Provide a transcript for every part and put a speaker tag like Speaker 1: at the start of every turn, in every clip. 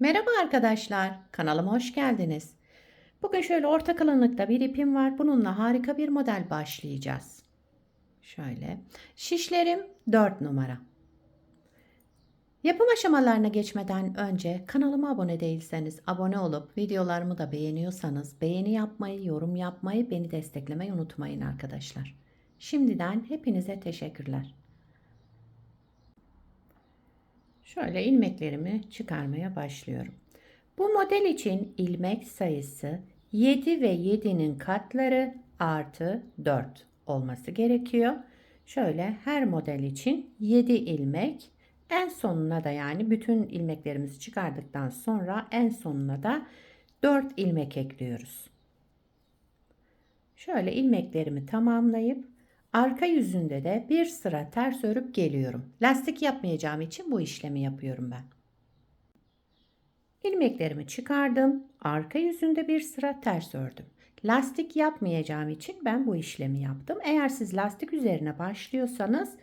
Speaker 1: Merhaba arkadaşlar, kanalıma hoş geldiniz. Bugün şöyle orta kalınlıkta bir ipim var. Bununla harika bir model başlayacağız. Şöyle, şişlerim 4 numara. Yapım aşamalarına geçmeden önce kanalıma abone değilseniz abone olup videolarımı da beğeniyorsanız beğeni yapmayı, yorum yapmayı, beni desteklemeyi unutmayın arkadaşlar. Şimdiden hepinize teşekkürler. Şöyle ilmeklerimi çıkarmaya başlıyorum. Bu model için ilmek sayısı 7 ve 7'nin katları artı 4 olması gerekiyor. Şöyle her model için 7 ilmek en sonuna da yani bütün ilmeklerimizi çıkardıktan sonra en sonuna da 4 ilmek ekliyoruz. Şöyle ilmeklerimi tamamlayıp Arka yüzünde de bir sıra ters örüp geliyorum. Lastik yapmayacağım için bu işlemi yapıyorum ben. İlmeklerimi çıkardım. Arka yüzünde bir sıra ters ördüm. Lastik yapmayacağım için ben bu işlemi yaptım. Eğer siz lastik üzerine başlıyorsanız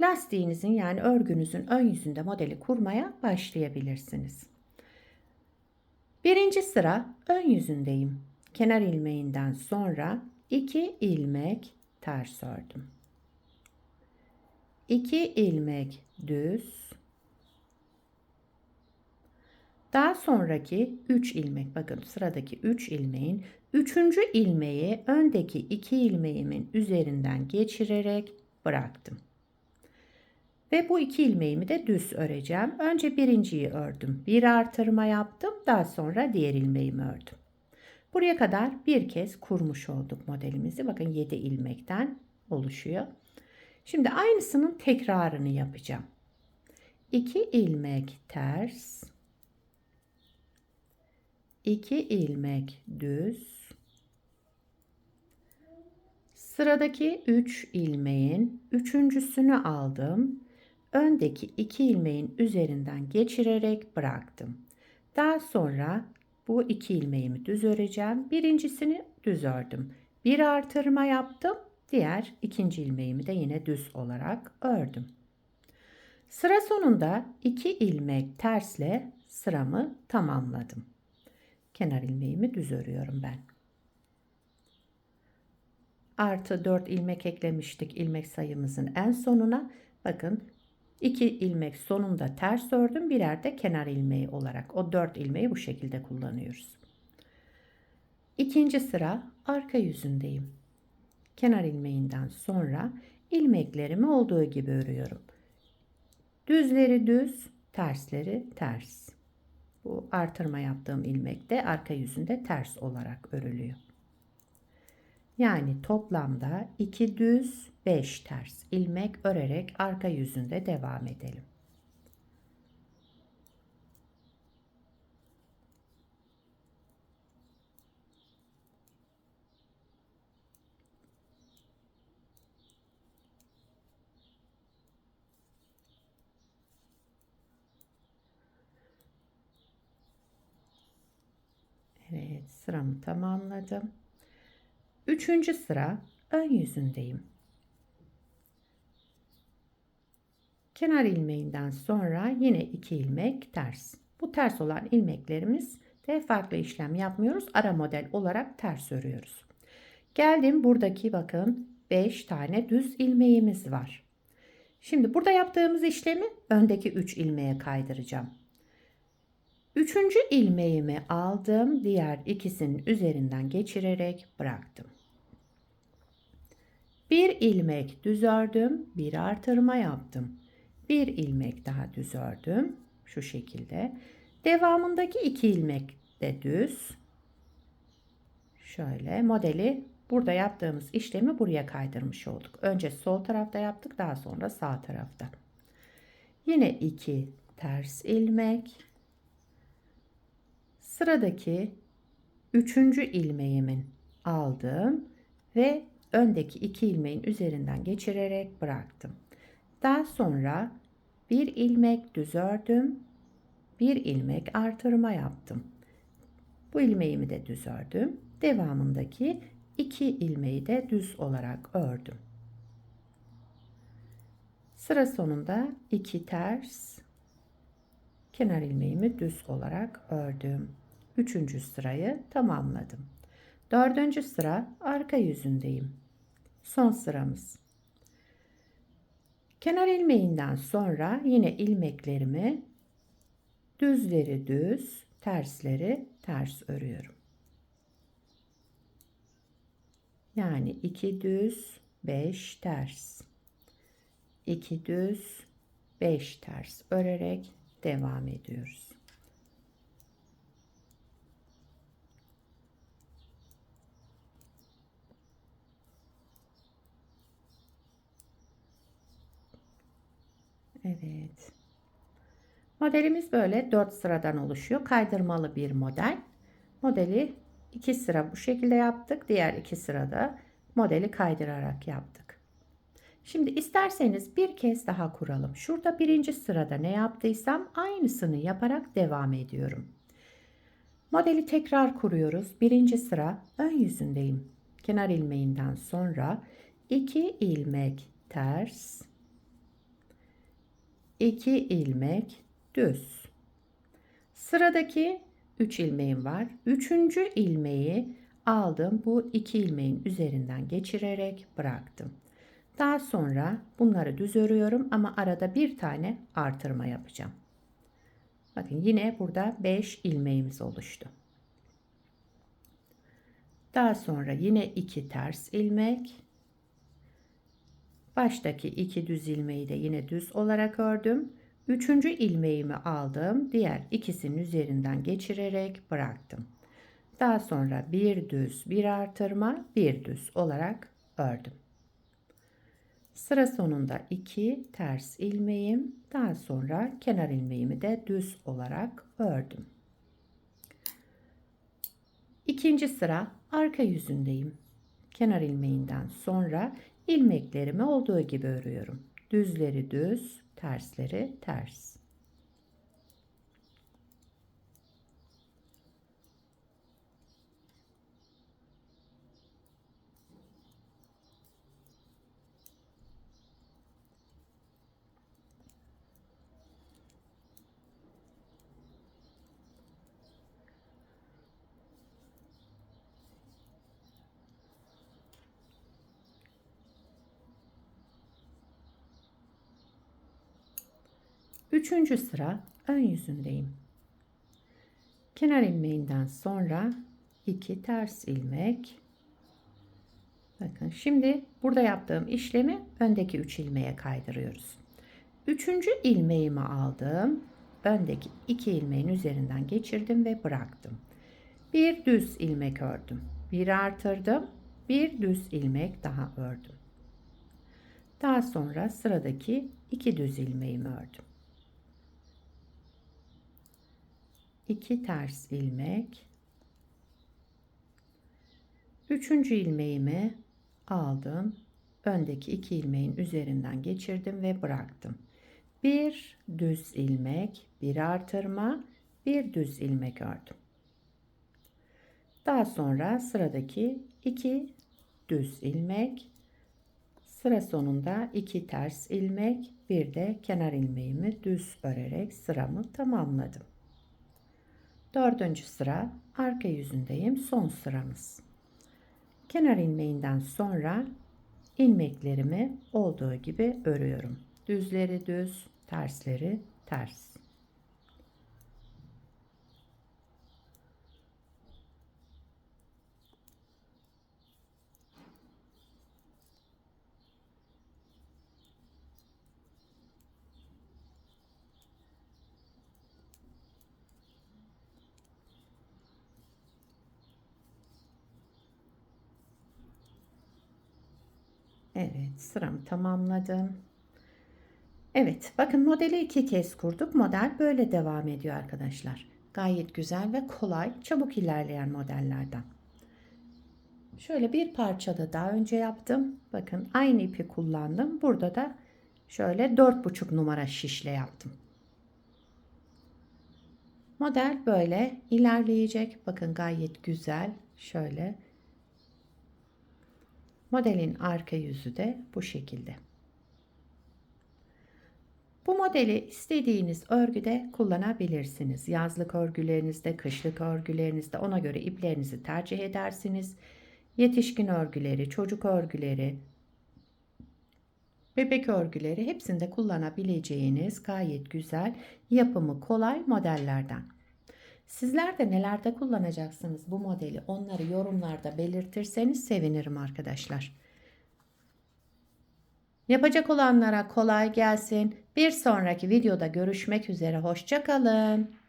Speaker 1: lastiğinizin yani örgünüzün ön yüzünde modeli kurmaya başlayabilirsiniz. Birinci sıra ön yüzündeyim. Kenar ilmeğinden sonra 2 ilmek ters ördüm. 2 ilmek düz. Daha sonraki 3 ilmek bakın sıradaki 3 ilmeğin 3. ilmeği öndeki 2 ilmeğimin üzerinden geçirerek bıraktım. Ve bu iki ilmeğimi de düz öreceğim. Önce birinciyi ördüm. Bir artırma yaptım. Daha sonra diğer ilmeğimi ördüm. Buraya kadar bir kez kurmuş olduk modelimizi. Bakın 7 ilmekten oluşuyor. Şimdi aynısının tekrarını yapacağım. 2 ilmek ters. 2 ilmek düz. Sıradaki 3 ilmeğin üçüncüsünü aldım. Öndeki 2 ilmeğin üzerinden geçirerek bıraktım. Daha sonra bu iki ilmeğimi düz öreceğim. Birincisini düz ördüm. Bir artırma yaptım. Diğer ikinci ilmeğimi de yine düz olarak ördüm. Sıra sonunda iki ilmek tersle sıramı tamamladım. Kenar ilmeğimi düz örüyorum ben. Artı 4 ilmek eklemiştik ilmek sayımızın en sonuna. Bakın 2 ilmek sonunda ters ördüm. Birer de kenar ilmeği olarak. O 4 ilmeği bu şekilde kullanıyoruz. İkinci sıra arka yüzündeyim. Kenar ilmeğinden sonra ilmeklerimi olduğu gibi örüyorum. Düzleri düz, tersleri ters. Bu artırma yaptığım ilmek de arka yüzünde ters olarak örülüyor. Yani toplamda 2 düz 5 ters ilmek örerek arka yüzünde devam edelim. Evet sıramı tamamladım. Üçüncü sıra ön yüzündeyim. Kenar ilmeğinden sonra yine iki ilmek ters. Bu ters olan ilmeklerimiz de farklı işlem yapmıyoruz. Ara model olarak ters örüyoruz. Geldim buradaki bakın 5 tane düz ilmeğimiz var. Şimdi burada yaptığımız işlemi öndeki 3 ilmeğe kaydıracağım. Üçüncü ilmeğimi aldım. Diğer ikisinin üzerinden geçirerek bıraktım. Bir ilmek düz ördüm. Bir artırma yaptım. Bir ilmek daha düz ördüm. Şu şekilde. Devamındaki iki ilmek de düz. Şöyle modeli burada yaptığımız işlemi buraya kaydırmış olduk. Önce sol tarafta yaptık. Daha sonra sağ tarafta. Yine iki ters ilmek Sıradaki üçüncü ilmeğimin aldım ve öndeki iki ilmeğin üzerinden geçirerek bıraktım. Daha sonra bir ilmek düz ördüm. Bir ilmek artırma yaptım. Bu ilmeğimi de düz ördüm. Devamındaki iki ilmeği de düz olarak ördüm. Sıra sonunda iki ters kenar ilmeğimi düz olarak ördüm. Üçüncü sırayı tamamladım. Dördüncü sıra arka yüzündeyim. Son sıramız. Kenar ilmeğinden sonra yine ilmeklerimi düzleri düz, tersleri ters örüyorum. Yani 2 düz, 5 ters. 2 düz, 5 ters örerek devam ediyoruz. Evet. Modelimiz böyle 4 sıradan oluşuyor. Kaydırmalı bir model. Modeli 2 sıra bu şekilde yaptık. Diğer 2 sırada modeli kaydırarak yaptık. Şimdi isterseniz bir kez daha kuralım. Şurada birinci sırada ne yaptıysam aynısını yaparak devam ediyorum. Modeli tekrar kuruyoruz. Birinci sıra ön yüzündeyim. Kenar ilmeğinden sonra 2 ilmek ters, 2 ilmek düz. Sıradaki 3 ilmeğim var. Üçüncü ilmeği aldım. Bu 2 ilmeğin üzerinden geçirerek bıraktım. Daha sonra bunları düz örüyorum ama arada bir tane artırma yapacağım. Bakın yine burada 5 ilmeğimiz oluştu. Daha sonra yine 2 ters ilmek. Baştaki 2 düz ilmeği de yine düz olarak ördüm. Üçüncü ilmeğimi aldım. Diğer ikisinin üzerinden geçirerek bıraktım. Daha sonra bir düz, bir artırma, bir düz olarak ördüm. Sıra sonunda 2 ters ilmeğim, daha sonra kenar ilmeğimi de düz olarak ördüm. İkinci sıra arka yüzündeyim. Kenar ilmeğinden sonra ilmeklerimi olduğu gibi örüyorum. Düzleri düz, tersleri ters. Üçüncü sıra ön yüzündeyim. Kenar ilmeğinden sonra iki ters ilmek. Bakın şimdi burada yaptığım işlemi öndeki üç ilmeğe kaydırıyoruz. Üçüncü ilmeğimi aldım. Öndeki iki ilmeğin üzerinden geçirdim ve bıraktım. Bir düz ilmek ördüm. Bir artırdım. Bir düz ilmek daha ördüm. Daha sonra sıradaki iki düz ilmeğimi ördüm. 2 ters ilmek. Üçüncü ilmeğimi aldım. Öndeki iki ilmeğin üzerinden geçirdim ve bıraktım. Bir düz ilmek, bir artırma, bir düz ilmek ördüm. Daha sonra sıradaki iki düz ilmek, sıra sonunda iki ters ilmek, bir de kenar ilmeğimi düz örerek sıramı tamamladım. Dördüncü sıra arka yüzündeyim. Son sıramız. Kenar ilmeğinden sonra ilmeklerimi olduğu gibi örüyorum. Düzleri düz, tersleri ters. Evet sıramı tamamladım. Evet bakın modeli iki kez kurduk. Model böyle devam ediyor arkadaşlar. Gayet güzel ve kolay çabuk ilerleyen modellerden. Şöyle bir parçada daha önce yaptım. Bakın aynı ipi kullandım. Burada da şöyle 4,5 numara şişle yaptım. Model böyle ilerleyecek. Bakın gayet güzel. Şöyle Modelin arka yüzü de bu şekilde. Bu modeli istediğiniz örgüde kullanabilirsiniz. Yazlık örgülerinizde, kışlık örgülerinizde ona göre iplerinizi tercih edersiniz. Yetişkin örgüleri, çocuk örgüleri, bebek örgüleri hepsinde kullanabileceğiniz gayet güzel, yapımı kolay modellerden. Sizler de nelerde kullanacaksınız bu modeli onları yorumlarda belirtirseniz sevinirim arkadaşlar. Yapacak olanlara kolay gelsin. Bir sonraki videoda görüşmek üzere. Hoşça kalın.